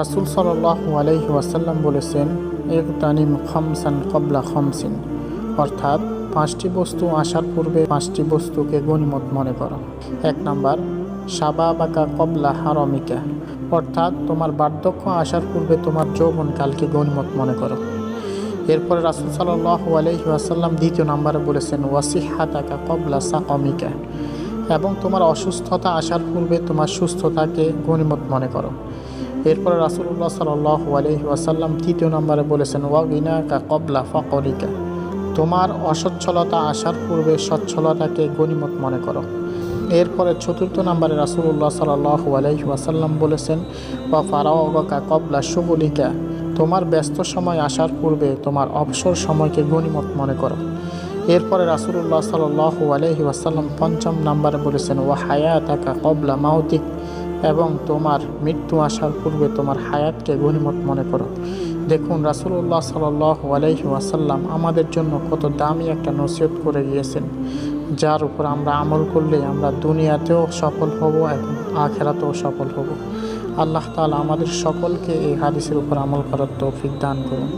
রাসুল সাল্লাহ আলহি ওয়াসাল্লাম বলেছেন এক তানিম খমসান কবলা খমসিন অর্থাৎ পাঁচটি বস্তু আসার পূর্বে পাঁচটি বস্তুকে গণিমত মনে করো। এক নাম্বার সাবা বাকা কবলা হারমিকা, অর্থাৎ তোমার বার্ধক্য আসার পূর্বে তোমার যৌবনকালকে গণিমত মনে করো। এরপরে রাসুল সাল্লাহ আলহি ওয়াসাল্লাম দ্বিতীয় নাম্বারে বলেছেন, ওয়াসিহাতাকা কবলা সাকমিকা এবং তোমার অসুস্থতা আসার পূর্বে তোমার সুস্থতাকে গণিমত মনে করো। এরপরে রাসুল্লাহ সাল্লাহ আলহি তৃতীয় নম্বরে বলেছেন ওয়াগিনা কা কবলা ফকরিকা। তোমার অসচ্ছলতা আসার পূর্বে সচ্ছলতাকে গণিমত মনে করো। এরপরে চতুর্থ নম্বরে রাসুল্লাহ সাল্লাহ আলহি ওয়াসাল্লাম বলেছেন বা ফারাওয়াকা কবলা সুবলিকা তোমার ব্যস্ত সময় আসার পূর্বে তোমার অবসর সময়কে গণিমত মনে করো। এরপরে রাসুল্লাহ সাল্লাহ আলহি ওয়াসাল্লাম পঞ্চম নম্বরে বলেছেন ও হায়াতাকা কবলা মাউতিক এবং তোমার মৃত্যু আসার পূর্বে তোমার হায়াতকে গণিমত মনে করো। দেখুন রাসুল্লাহ সাল্লাহ আলহি ওয়াসাল্লাম আমাদের জন্য কত দামি একটা নসিহত করে গিয়েছেন, যার উপর আমরা আমল করলে আমরা দুনিয়াতেও সফল হব এবং আখেরাতেও সফল হব। আল্লাহ তালা আমাদের সকলকে এই হাদিসের উপর আমল করার তৌফিক দান করুন।